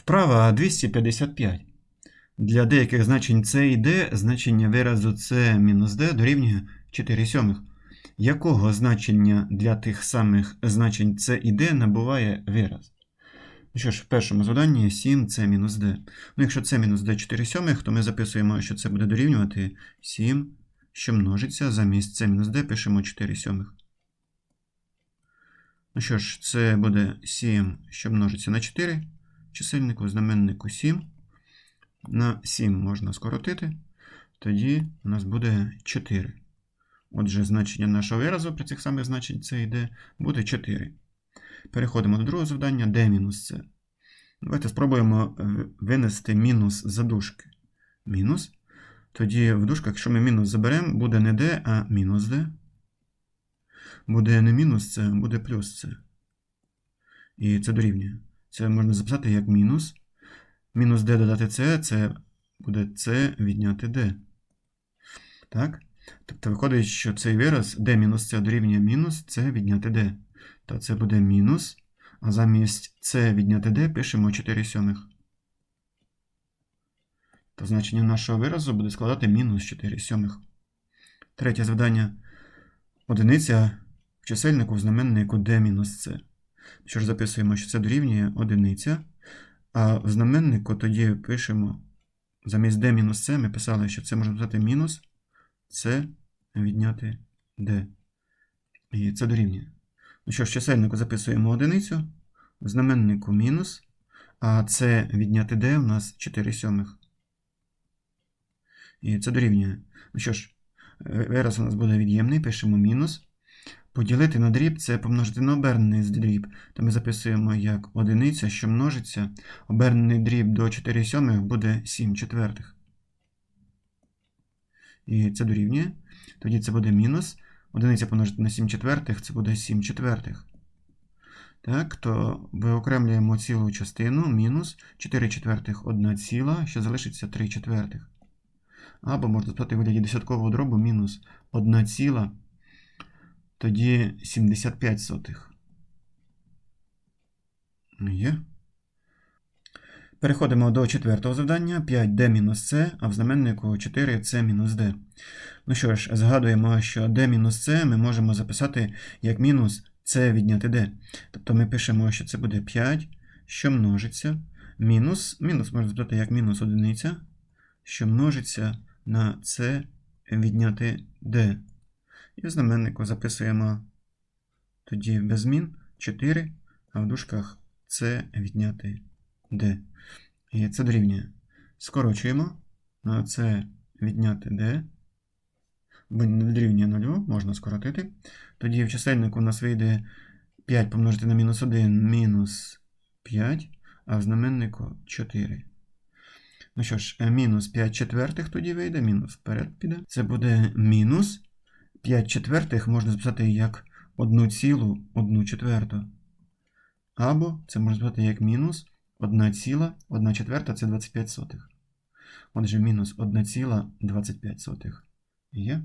Вправа 255. Для деяких значень c і d значення виразу c мінус d дорівнює 4 сьомих. Якого значення для тих самих значень c і d набуває вираз? Ну що ж, в першому заданні 7 c мінус d. Ну, якщо c мінус d 4 сьомих, то ми записуємо, що це буде дорівнювати 7, що множиться замість c мінус d пишемо 4 сьомих. Ну що ж, це буде 7, що множиться на 4. Чисельнику, знаменнику 7. На 7 можна скоротити. Тоді у нас буде 4. Отже, значення нашого виразу при цих самих значень це йде, буде 4. Переходимо до другого завдання, d мінус c. Давайте спробуємо е, винести мінус за дужки. Мінус. Тоді в дужках, якщо ми мінус заберемо, буде не d, а мінус d. Буде не мінус c, буде плюс c. І це дорівнює. Це можна записати як мінус. Мінус d додати c, це буде c відняти d. Так? Тобто виходить, що цей вираз d мінус c дорівнює мінус c відняти d. То це буде мінус, а замість c відняти d пишемо 4 сьомих. То значення нашого виразу буде складати мінус 4 сьомих. Третє завдання. Одиниця в чисельнику в знаменнику d мінус c. Що ж записуємо, що це дорівнює одиниця. А в знаменнику тоді пишемо замість d мінус c ми писали, що це можна писати мінус c відняти d. І це дорівнює. Ну що ж, в чисельнику записуємо одиницю, в знаменнику мінус, а c відняти d у нас 4 сьомих. І це дорівнює. Ну що ж, вираз у нас буде від'ємний, пишемо мінус. Поділити на дріб це помножити на обернений дріб. То ми записуємо як одиниця, що множиться. Обернений дріб до 4 сьомих буде 7 четвертих. І це дорівнює. Тоді це буде мінус. Одиниця помножити на 7 четвертих, це буде 7 четвертих. Так, то виокремлюємо цілу частину мінус 4 четвертих 1 ціла, що залишиться 3 четвертих. Або можна в вигляді десяткового дробу мінус 1 ціла тоді 75 сотих. Є. Переходимо до четвертого завдання. 5d мінус c, а в знаменнику 4c мінус d. Ну що ж, згадуємо, що d мінус c ми можемо записати як мінус c відняти d. Тобто ми пишемо, що це буде 5, що множиться. Мінус, мінус можна записати як мінус одиниця, що множиться на c відняти d. І в знаменнику записуємо тоді без змін 4, а в дужках С відняти D. І це дорівнює. Скорочуємо на С відняти D. Бо не дорівнює 0, можна скоротити. Тоді в чисельнику у нас вийде 5 помножити на мінус 1 мінус 5, а в знаменнику 4. Ну що ж, мінус 5 четвертих тоді вийде, мінус вперед піде. Це буде мінус. 5 четвертих можна записати як 1 цілу 1 четверту. Або це можна записати як мінус 1 ціла 1 четверта це 25 сотих. Отже, мінус 1 ціла 25 сотих. Є.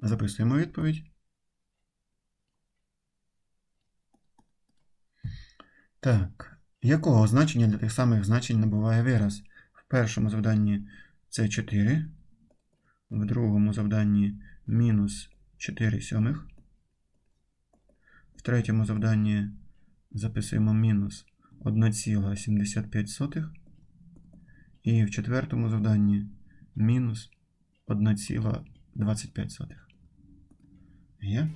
Записуємо відповідь. Так. Якого значення для тих самих значень набуває вираз? В першому завданні це 4, в другому завданні мінус 4 сьомих. В третьому завданні записуємо мінус 1,75. І в четвертому завданні мінус 1,25. Є?